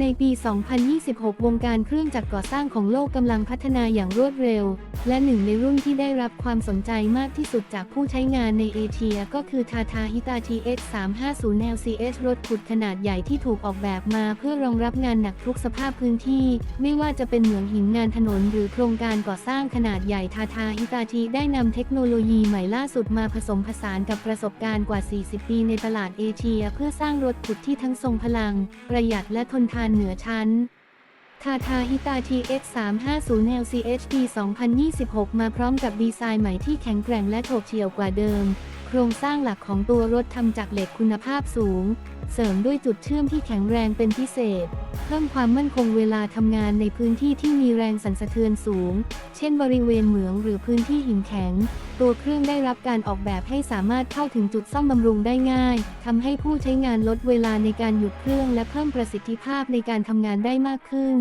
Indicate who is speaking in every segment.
Speaker 1: ในปี 2026 วงการเครื่องจักรก่อสร้างของโลกกำลังพัฒนาอย่างรวดเร็ว และหนึ่งในรุ่นที่ได้รับความสนใจมากที่สุดจากผู้ใช้งานในเอเชียก็คือ Tata Hitachi X350 LCH รถขุดขนาดใหญ่ที่ถูกออกแบบมาเพื่อรองรับงานหนักทุกสภาพพื้นที่ ไม่ว่าจะเป็นเหมืองหินงานถนน หรือโครงการก่อสร้างขนาดใหญ่ Tata Hitachi ได้นำเทคโนโลยีใหม่ล่าสุดมาผสมผสานกับประสบการณ์กว่า 40 ปีในตลาดเอเชีย เพื่อสร้างรถขุดที่ทั้งทรงพลัง ประหยัดและทนทานเหนือชั้นทาทาฮิตา TX350 LCH P 2026 มาพร้อมกับดีไซน์ใหม่ที่แข็งแกร่งและโฉบเฉี่ยวกว่าเดิม โครงสร้างหลักของตัวรถทำจากเหล็กคุณภาพสูง เสริมด้วยจุดเชื่อมที่แข็งแรงเป็นพิเศษ เพิ่มความมั่นคงเวลาทำงานในพื้นที่ที่มีแรงสั่นสะเทือนสูง เช่นบริเวณเหมืองหรือพื้นที่หินแข็ง ตัวเครื่องได้รับการออกแบบให้สามารถเข้าถึงจุดซ่อมบำรุงได้ง่ายทำให้ผู้ใช้งานลดเวลาในการหยุดเครื่องและเพิ่มประสิทธิภาพในการทำงานได้มากขึ้น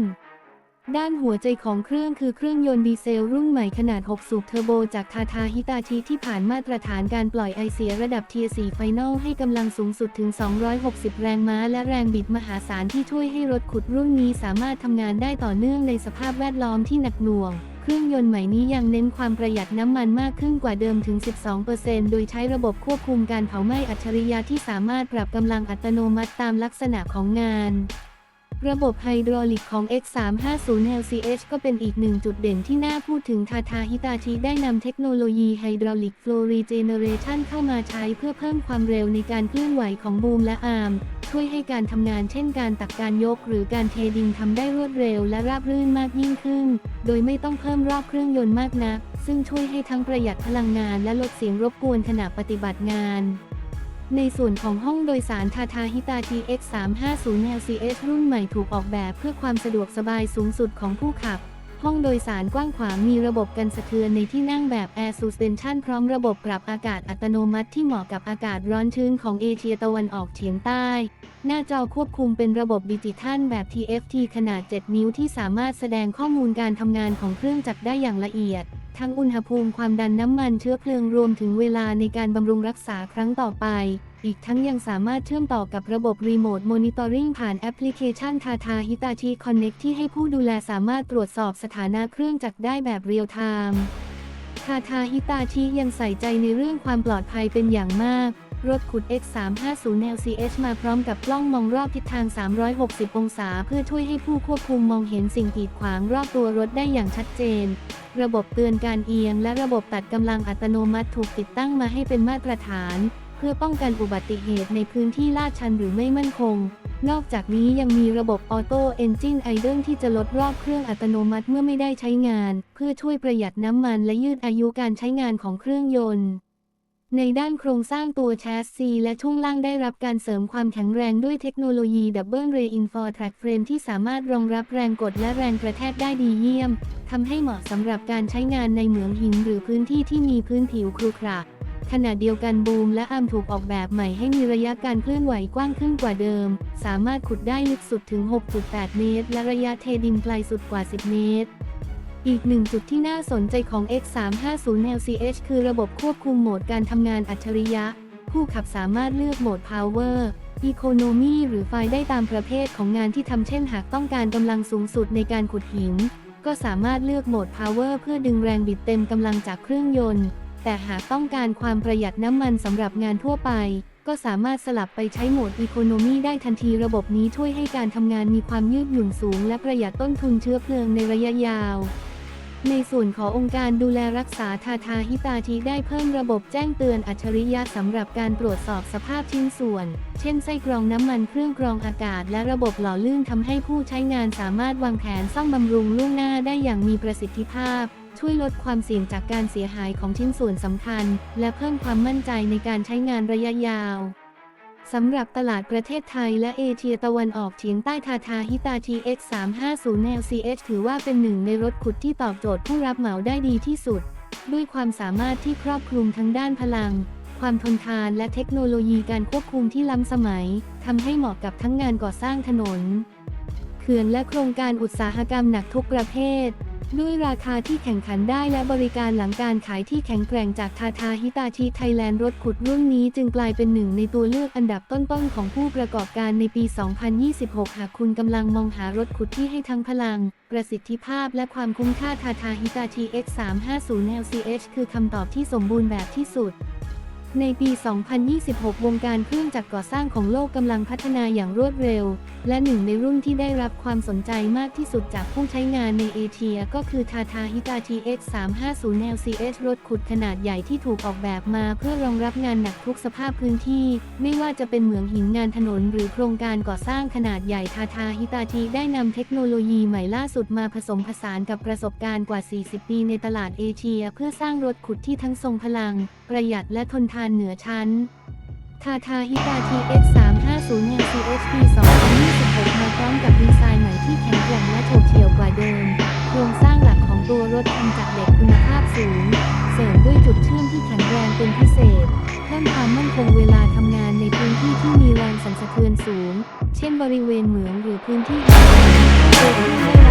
Speaker 1: ด้านหัวใจของเครื่องคือเครื่องยนต์ดีเซลรุ่นใหม่ขนาด 6 สูบเทอร์โบจากทาทาฮิตาชิที่ผ่านมาตรฐานการปล่อยไอเสียระดับเทียร์4ไฟนอลให้กำลังสูงสุดถึง 260 แรงม้า และแรงบิดมหาศาลที่ช่วยให้รถขุดรุ่นนี้สามารถทำงานได้ต่อเนื่องในสภาพแวดล้อมที่หนักหน่วงเครื่องยนต์ใหม่นี้ยังเน้นความประหยัดน้ำมันมากขึ้นกว่าเดิมถึง 12%โดยใช้ระบบควบคุมการเผาไหม้อัจฉริยะที่สามารถปรับกำลังอัตโนมัติตามลักษณะของงาน ระบบไฮดรอลิกของ X350 LCH ก็เป็นอีกหนึ่งจุดเด่นที่น่าพูดถึงทาทาฮิตาชิได้นำเทคโนโลยีไฮดรอลิก Flow Regeneration เข้ามาใช้เพื่อเพิ่มความเร็วในการเคลื่อนไหวของบูมและอาร์ม ช่วยให้การทำงานเช่นการตักการยกหรือการเทดินทำได้รวดเร็วและราบรื่นมากยิ่งขึ้น โดยไม่ต้องเพิ่มรอบเครื่องยนต์มากนัก ซึ่งช่วยให้ทั้งประหยัดพลังงานและลดเสียงรบกวนขณะปฏิบัติงาน ในส่วนของห้องโดยสารทาทาฮิตา TX350 LCH รุ่นใหม่ถูกออกแบบเพื่อความสะดวกสบายสูงสุดของผู้ขับ ห้องโดยสารกว้างขวางมีระบบกันสะเทือนในที่นั่งแบบ Air Suspension พร้อมระบบปรับอากาศอัตโนมัติที่เหมาะกับอากาศร้อนชื้นของเอเชียตะวันออกเฉียงใต้ หน้าจอควบคุมเป็นระบบดิจิทัลแบบ TFT ขนาด 7 นิ้วที่สามารถแสดงข้อมูลการทำงานของเครื่องจักรได้อย่างละเอียด ทั้งอุณหภูมิความดันน้ำมันเชื้อเพลิงรวมถึงเวลาในการบำรุงรักษาครั้งต่อไป อีกทั้งยังสามารถเชื่อมต่อกับระบบรีโมทมอนิเตอร์ริงผ่านแอปพลิเคชัน Tata Hitachi Connect ที่ให้ผู้ดูแลสามารถตรวจสอบสถานะเครื่องจักรได้แบบเรียลไทม์ทาทาฮิตาชิยังใส่ใจในเรื่องความปลอดภัยเป็นอย่างมากรถขุด X350 LCH มาพร้อมกับกล้องมองรอบทิศทาง 360 องศา เพื่อช่วยให้ผู้ควบคุมมองเห็นสิ่งกีดขวางรอบตัวรถได้อย่างชัดเจน ระบบเตือนการเอียง และระบบตัดกำลังอัตโนมัติถูกติดตั้งมาให้เป็นมาตรฐาน เพื่อป้องกันอุบัติเหตุในพื้นที่ลาดชันหรือไม่มั่นคง นอกจากนี้ยังมีระบบออโต้เอนจินไอเดิลที่จะลดรอบเครื่องอัตโนมัติเมื่อไม่ได้ใช้งาน เพื่อช่วยประหยัดน้ำมันและยืดอายุการใช้งานของเครื่องยนต์ ในด้านโครงสร้างตัวแชสซีและช่วงล่างได้รับการเสริมความแข็งแรงด้วยเทคโนโลยีดับเบิลเรอินฟอร์ทร็กเฟรมที่สามารถรองรับแรงกดและแรงกระแทกได้ดีเยี่ยม ทำให้เหมาะสำหรับการใช้งานในเหมืองหินหรือพื้นที่ที่มีพื้นผิวครุขระขณะเดียวกันบูมและอาร์มถูกออกแบบใหม่ให้มีระยะการเคลื่อนไหวกว้างขึ้นกว่าเดิม สามารถขุดได้ลึกสุดถึง 6.8 เมตร และระยะเทดินไกลสุดกว่า 10 เมตร อีกหนึ่งจุดที่น่าสนใจของ X350 LCH คือระบบควบคุมโหมดการทำงานอัจฉริยะ ผู้ขับสามารถเลือกโหมด Power Economy หรือไฟได้ตามประเภทของงานที่ทำเช่นหากต้องการกำลังสูงสุดในการขุดหิน ก็สามารถเลือกโหมด Power เพื่อดึงแรงบิดเต็มกำลังจากเครื่องยนต์ แต่หากต้องการความประหยัดน้ำมันสำหรับงานทั่วไป ก็สามารถสลับไปใช้โหมด Economy ได้ทันทีระบบนี้ช่วยให้การทำงานมีความยืดหยุ่นสูง และประหยัดต้นทุนเชื้อเพลิงในระยะยาว ในส่วนขององค์การดูแลรักษาทาทาฮิตาชิได้เพิ่มระบบแจ้งเตือนอัจฉริยะสำหรับการตรวจสอบสภาพชิ้นส่วน เช่นไส้กรองน้ำมันเครื่องกรองอากาศและระบบหล่อลื่นทำให้ผู้ใช้งานสามารถวางแผนซ่อมบำรุงล่วงหน้าได้อย่างมีประสิทธิภาพ ช่วยลดความเสี่ยงจากการเสียหายของชิ้นส่วนสำคัญ และเพิ่มความมั่นใจในการใช้งานระยะยาว สำหรับตลาดประเทศไทยและเอเชียตะวันออกเฉียงใต้ทาทาฮิตา TX350 LCH ถือว่าเป็นหนึ่งในรถขุดที่ตอบโจทย์ผู้รับเหมาได้ดีที่สุด ด้วยความสามารถที่ครอบคลุมทั้งด้านพลัง ความทนทานและเทคโนโลยีการควบคุมที่ล้ำสมัยทำให้เหมาะกับทั้งงานก่อสร้างถนน เขื่อนและโครงการอุตสาหกรรมหนักทุกประเภท ด้วยราคาที่แข่งขันได้และบริการหลังการขายที่แข็งแกร่งจากทาทาฮิตาชิไทยแลนด์รถขุดรุ่นนี้จึงกลายเป็นหนึ่งในตัวเลือกอันดับต้นๆของผู้ประกอบการในปี 2026 หากคุณกำลังมองหารถขุดที่ให้ทั้งพลัง ประสิทธิภาพและความคุ้มค่าทาทาฮิตาชิ X350 LCH คือคำตอบที่สมบูรณ์แบบที่สุด ในปี 2026 วงการเครื่องจักรก่อสร้างของโลกกำลังพัฒนาอย่างรวดเร็ว และหนึ่งในรุ่นที่ได้รับความสนใจมากที่สุดจากผู้ใช้งานในเอเชียก็คือ Tata Hitachi X350 LCH รถขุดขนาดใหญ่ที่ถูกออกแบบมาเพื่อรองรับงานหนักทุกสภาพพื้นที่ ไม่ว่าจะเป็นเหมืองหินงานถนนหรือโครงการก่อสร้างขนาดใหญ่ Tata Hitachi ได้นำเทคโนโลยีใหม่ล่าสุดมาผสมผสานกับประสบการณ์กว่า 40 ปีในตลาดเอเชีย เพื่อสร้างรถขุดที่ทั้งทรงพลัง ประหยัดและทนทานเหนือชั้นทาทาฮิตา TX 350 LCHP 2026มาพร้อมกับดีไซน์ใหม่ที่แข็งแกร่งและโฉบเฉี่ยวกว่าเดิม โครงสร้างหลักของตัวรถทำจากเหล็กคุณภาพสูง เสริมด้วยจุดเชื่อมที่แข็งแรงเป็นพิเศษ เพิ่มความมั่นคงเวลาทำงานในพื้นที่ที่มีแรงสั่นสะเทือนสูง เช่นบริเวณเหมืองหรือพื้นที่แห่ง